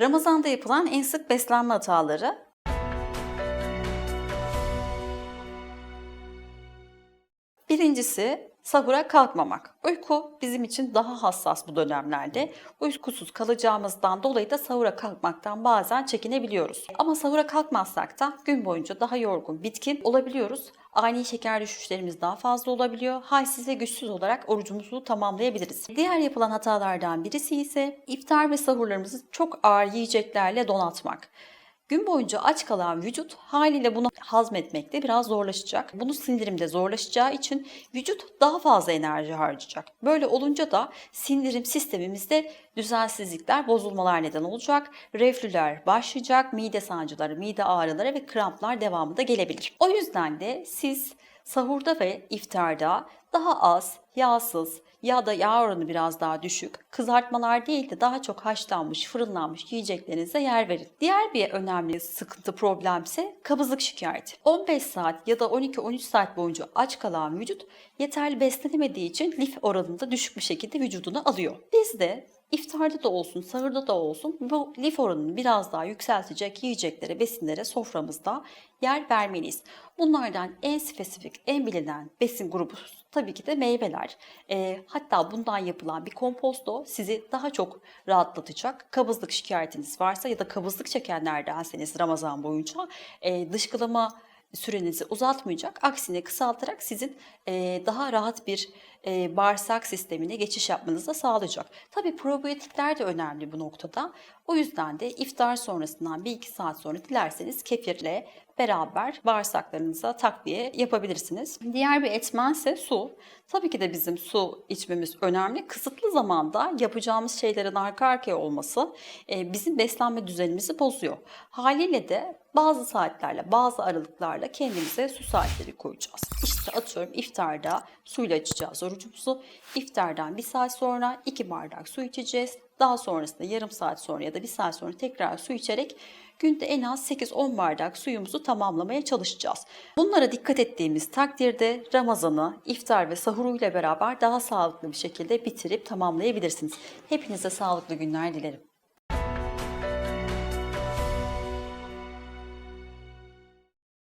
Ramazanda yapılan en sık beslenme hataları. Birincisi sahura kalkmamak. Uyku bizim için daha hassas bu dönemlerde. Uykusuz kalacağımızdan dolayı da sahura kalkmaktan bazen çekinebiliyoruz. Ama sahura kalkmazsak da gün boyunca daha yorgun, bitkin olabiliyoruz. Ani şeker düşüşlerimiz daha fazla olabiliyor. Halsiz ve güçsüz olarak orucumuzu tamamlayabiliriz. Diğer yapılan hatalardan birisi ise iftar ve sahurlarımızı çok ağır yiyeceklerle donatmak. Gün boyunca aç kalan vücut haliyle bunu hazmetmekte biraz zorlaşacak. Bunu sindirimde zorlaşacağı için vücut daha fazla enerji harcayacak. Böyle olunca da sindirim sistemimizde düzensizlikler, bozulmalar neden olacak. Reflüler başlayacak, mide sancıları, mide ağrıları ve kramplar devamında gelebilir. O yüzden de siz sahurda ve iftarda daha az, yağsız ya da yağ oranı biraz daha düşük, kızartmalar değil de daha çok haşlanmış, fırınlanmış yiyeceklerinize yer verin. Diğer bir önemli sıkıntı problemse kabızlık şikayeti. 15 saat ya da 12-13 saat boyunca aç kalan vücut yeterli beslenemediği için lif oranında düşük bir şekilde vücudunu alıyor. Biz de İftarda da olsun, sahurda da olsun bu lif oranını biraz daha yükseltecek yiyeceklere, besinlere soframızda yer vermeliyiz. Bunlardan en spesifik, en bilinen besin grubu tabii ki de meyveler. Ee, hatta bundan yapılan bir komposto sizi daha çok rahatlatacak. Kabızlık şikayetiniz varsa ya da kabızlık çekenlerdenseniz Ramazan boyunca e, dışkılama sürenizi uzatmayacak. Aksine kısaltarak sizin e, daha rahat bir e, bağırsak sistemine geçiş yapmanızı da sağlayacak. Tabii probiyotikler de önemli bu noktada. O yüzden de iftar sonrasından 1-2 saat sonra dilerseniz kefirle beraber bağırsaklarınıza takviye yapabilirsiniz. Diğer bir etmense su. Tabii ki de bizim su içmemiz önemli. Kısıtlı zamanda yapacağımız şeylerin arka arkaya olması bizim beslenme düzenimizi bozuyor. Haliyle de bazı saatlerle, bazı aralıklarla kendimize su saatleri koyacağız. İşte atıyorum iftarda suyla açacağız orucumuzu. İftardan bir saat sonra iki bardak su içeceğiz. Daha sonrasında yarım saat sonra ya da bir saat sonra tekrar su içerek günde en az 8-10 bardak suyumuzu tamamlamaya çalışacağız. Bunlara dikkat ettiğimiz takdirde Ramazan'ı iftar ve sahuruyla beraber daha sağlıklı bir şekilde bitirip tamamlayabilirsiniz. Hepinize sağlıklı günler dilerim.